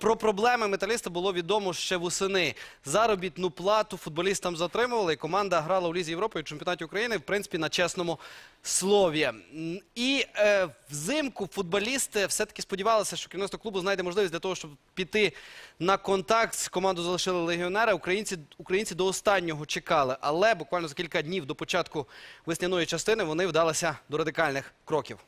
Про проблеми металіста було відомо ще восени. Заробітну плату футболістам затримували. і Команда грала у Лізі Європи і чемпіонаті України, в принципі, на чесному слові. І е, взимку футболісти все-таки сподівалися, що керівництво клубу знайде можливість для того, щоб піти на контакт. Команду залишили легіонери. Українці, українці до останнього чекали. Але буквально за кілька днів до початку весняної частини вони вдалися до радикальних кроків.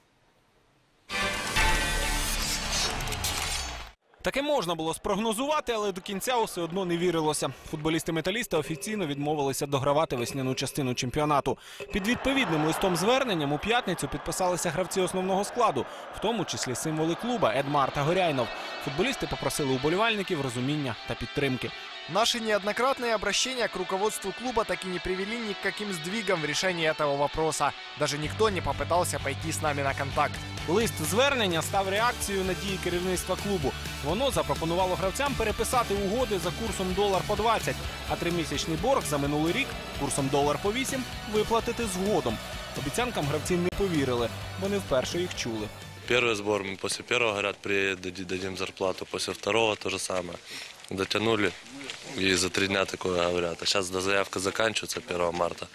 Таке можна було спрогнозувати, але до кінця усе одно не вірилося. Футболісти металіста офіційно відмовилися догравати весняну частину чемпіонату. Під відповідним листом зверненням у п'ятницю підписалися гравці основного складу, в тому числі символи клуба Едмар та Горяйнов. Футболісти попросили уболівальників розуміння та підтримки. Наши неоднократные обращения к руководству клуба так и не привели ни к каким сдвигам в решении этого вопроса. Даже никто не попытался пойти с нами на контакт. Лист звернення став реакцією на дії керівництва клубу. Воно запропонувало гравцям переписати угоди за курсом долар по 20, а тримісячний борг за минулий рік курсом долар по 8 виплатити згодом. Обіцянкам гравці не повірили, вони вперше їх чули. Первый сбор, мы после первого говорят, приедем, дадим зарплату, после второго то же самое. Дотянули, и за три дня такое говорят. А сейчас до заявка заканчивается 1 марта,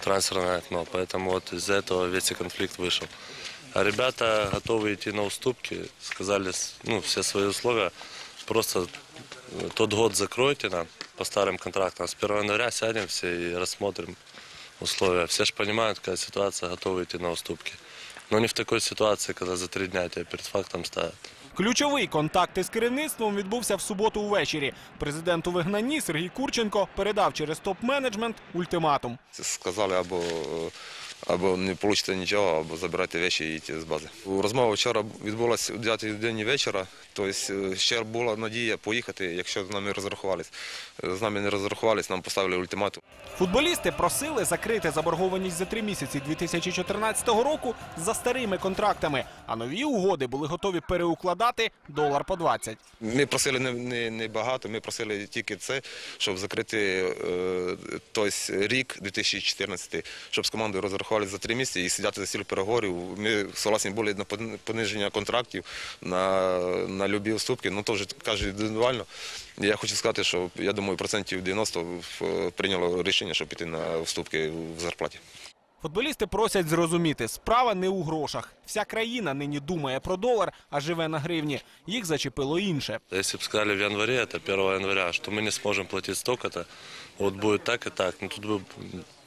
трансферное окно, поэтому вот из-за этого весь конфликт вышел. А ребята готовы идти на уступки, сказали ну, все свои условия, просто тот год закройте нам по старым контрактам, с 1 января сядем все и рассмотрим условия. Все же понимают, какая ситуация, готовы идти на уступки. Но не в такой ситуации, когда за три дня тебя перед фактом ставят. Ключовий контакт із керівництвом відбувся в суботу увечері. Президенту вигнанні Сергій Курченко передав через топ-менеджмент ультиматум. сказали або, або не получите нічого, або забирайте речі і йдіть з бази. Розмова вчора відбулася о 9 годині вечора, тобто е, ще була надія поїхати, якщо з нами розрахувались. З нами не розрахувались, нам поставили ультиматум. Футболісти просили закрити заборгованість за три місяці 2014 року за старими контрактами, а нові угоди були готові переукладати долар по 20. Ми просили не, не, не багато, ми просили тільки це, щоб закрити е, тобто, рік 2014, щоб з командою розрахувалися за три місяці і сидіти за стіл переговорів. Ми согласні були на пон- пониження контрактів, на, на любі уступки, ну теж каже індивідуально. Я хочу сказати, що я думаю, процентів 90 в- прийняло рішення, щоб піти на уступки в зарплаті. Футболісти просять зрозуміти, справа не у грошах. Вся країна нині думає про долар, а живе на гривні. Їх зачепило інше. Если бы сказали в январе, это 1 января, что мы не сможем платить столько-то, вот будет так и так, ну тут бы,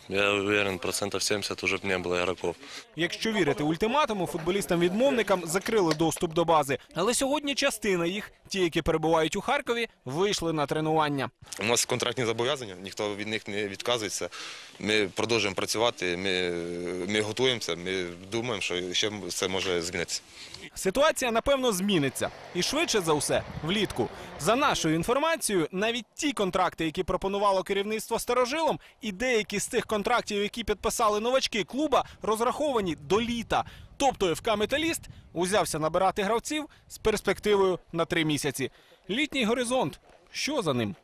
я уверен, процентов 70 уже бы не было игроков. Якщо вірити ультиматуму, футболістам-відмовникам закрили доступ до бази. Але сьогодні частина їх, ті, які перебувають у Харкові, вийшли на тренування. У нас контрактні зобов'язання, ніхто від них не відказується. Ми продовжуємо працювати, ми, ми готуємося, ми думаємо, що ще це може змінитися. Ситуація напевно зміниться, і швидше за все влітку. За нашою інформацією, навіть ті контракти, які пропонувало керівництво старожилом, і деякі з цих контрактів, які підписали новачки клуба, розраховані до літа. Тобто ФК Металіст узявся набирати гравців з перспективою на три місяці. Літній горизонт. Що за ним?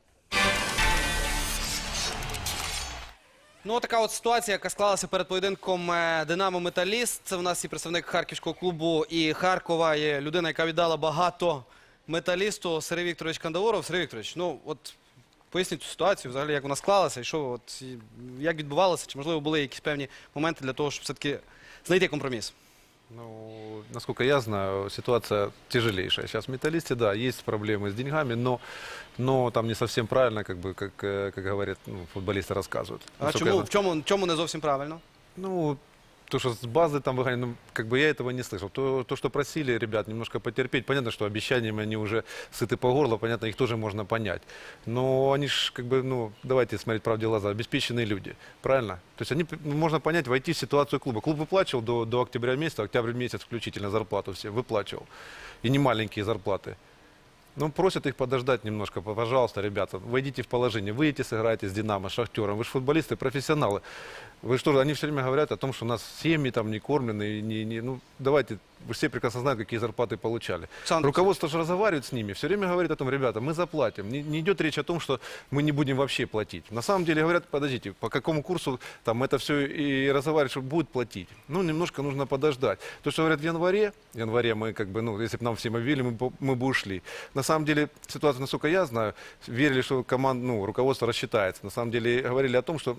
Ну, така от ситуація, яка склалася перед поєдинком е, Динамо Металіст. Це в нас і представник харківського клубу і Харкова. Є людина, яка віддала багато металісту Сергій Вікторович Кандаворов. Сергій Вікторович, ну от поясніть цю ситуацію, взагалі, як вона склалася, і що от і як відбувалося, чи можливо були якісь певні моменти для того, щоб все-таки знайти компроміс. Ну, насколько я знаю, ситуация тяжелейшая. Сейчас в металлисте, да, есть проблемы с деньгами, но, но там не совсем правильно, как бы, как, э, как говорят, ну, футболисты рассказывают. А Насколько чому, я в чому, чому не зовсім правильно? Ну, то, что с базы там выгоняли, ну, как бы я этого не слышал. То, то, что просили ребят немножко потерпеть, понятно, что обещаниями они уже сыты по горло, понятно, их тоже можно понять. Но они ж, как бы, ну, давайте смотреть правде в глаза, обеспеченные люди, правильно? То есть они, ну, можно понять, войти в ситуацию клуба. Клуб выплачивал до, до октября месяца, октябрь месяц включительно зарплату все, выплачивал. И не маленькие зарплаты. Ну, просят их подождать немножко, пожалуйста, ребята, войдите в положение, выйдите, сыграйте с Динамо, с Шахтером. Вы же футболисты, профессионалы. Вы что, они все время говорят о том, что у нас семьи там не кормлены, не, не, ну, давайте, вы все прекрасно знаете, какие зарплаты получали. Александр Руководство же разговаривает с ними, все время говорит о том, ребята, мы заплатим. Не, не идет речь о том, что мы не будем вообще платить. На самом деле говорят, подождите, по какому курсу там это все и разговаривать, что будет платить. Ну, немножко нужно подождать. То, что говорят в январе, в январе мы как бы, ну, если бы нам всем объявили, мы, мы бы ушли. На самом деле ситуация, насколько я знаю, верили, что команд, ну, руководство рассчитается. На самом деле говорили о том, что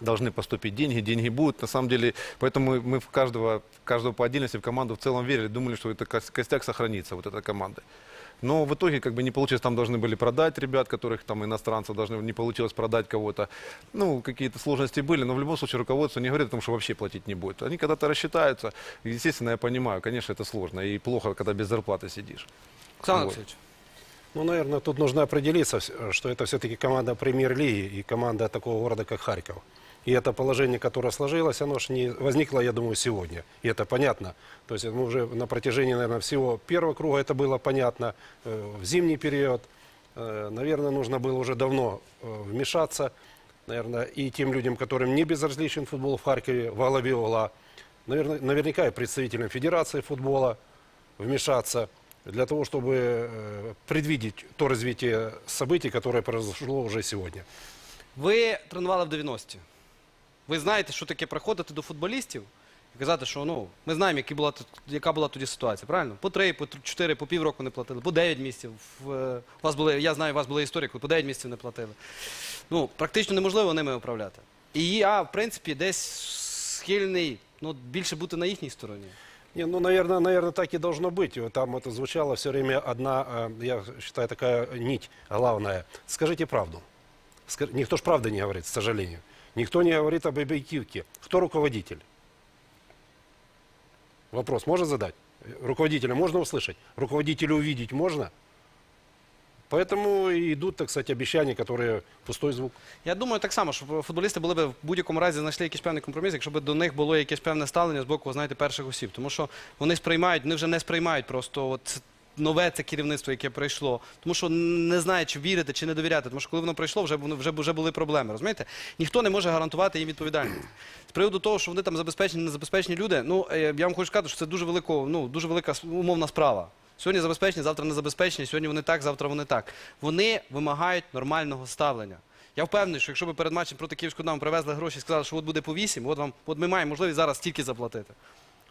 должны поступить деньги, деньги будут. На самом деле, поэтому мы в каждого, каждого по отдельности в команду в целом верили, думали, что это кос- костяк сохранится, вот этой команды. Но в итоге как бы не получилось, там должны были продать ребят, которых там иностранцев должны, не получилось продать кого-то. Ну, какие-то сложности были, но в любом случае руководство не говорит о том, что вообще платить не будет. Они когда-то рассчитаются. Естественно, я понимаю, конечно, это сложно и плохо, когда без зарплаты сидишь. Олександр Вот. Ну, наверное, тут нужно определиться, что это все-таки команда премьер-лиги и команда такого города, как Харьков. И это положение, которое сложилось, оно же не возникло, я думаю, сегодня. И это понятно. То есть мы уже на протяжении, наверное, всего первого круга это было понятно. Э, В зимний период, э, наверное, нужно было уже давно э, вмешаться. Наверное, и тем людям, которым не безразличен футбол в Харькове, во главе угла. Наверное, наверняка и представителям Федерации футбола вмешаться для того, чтобы предвидеть то развитие событий, которое произошло уже сегодня. Ви тренували в 90-ті. Ви знаєте, що таке приходити до футболістів і казати, що ну, ми знаємо, які була, тут- яка була тоді ситуація, правильно? По три, по тр- чотири, по півроку не платили, по 9 місяців. В, е, У вас були, я знаю, у вас були історії, коли по 9 місяців не платили. Ну, практично неможливо ними управляти. І я, в принципі, десь схильний ну, більше бути на їхній стороні. Не, ну, наверное, наверное, так и должно быть. Вот Там это звучало все время одна, э, я считаю, такая нить главная. Скажите правду. Ска- Никто ж правды не говорит, к сожалению. Никто не говорит об объективке. Кто руководитель? Вопрос можно задать? Руководителя можно услышать? Руководителя увидеть можно? Поэтому и идут, так сказать, обещания, которые пустой звук. Я думаю так само, що футболісти були б в будь-якому разі знайшли якийсь певний компроміс, якщо б до них було якесь певне ставлення з боку, знаєте, перших осіб. Тому що вони сприймають, вони вже не сприймають просто от нове це керівництво, яке прийшло. Тому що не знають, чи вірити, чи не довіряти. Тому що коли воно прийшло, вже, вже, вже були проблеми. Розумієте? Ніхто не може гарантувати їм відповідальність. З приводу того, що вони там забезпечені, незабезпечені люди, ну е, я вам хочу сказати, що це дуже велико, ну дуже велика умовна справа. Сьогодні забезпечені, завтра не забезпечені, сьогодні вони так, завтра вони так. Вони вимагають нормального ставлення. Я впевнений, що якщо б перед матчем проти Київського нам привезли гроші і сказали, що от буде по 8, от вам, от ми маємо можливість зараз стільки заплатити.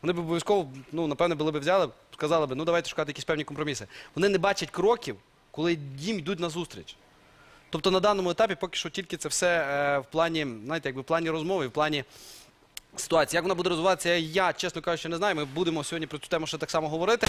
Вони б обов'язково, ну напевне, були б взяли, сказали б, ну давайте шукати якісь певні компроміси. Вони не бачать кроків, коли їм йдуть на зустріч. Тобто на даному етапі поки що тільки це все е, в плані, знаєте, якби в плані розмови, в плані ситуації. Як вона буде розвиватися, я, чесно кажучи, не знаю. Ми будемо сьогодні про цю тему ще так само говорити.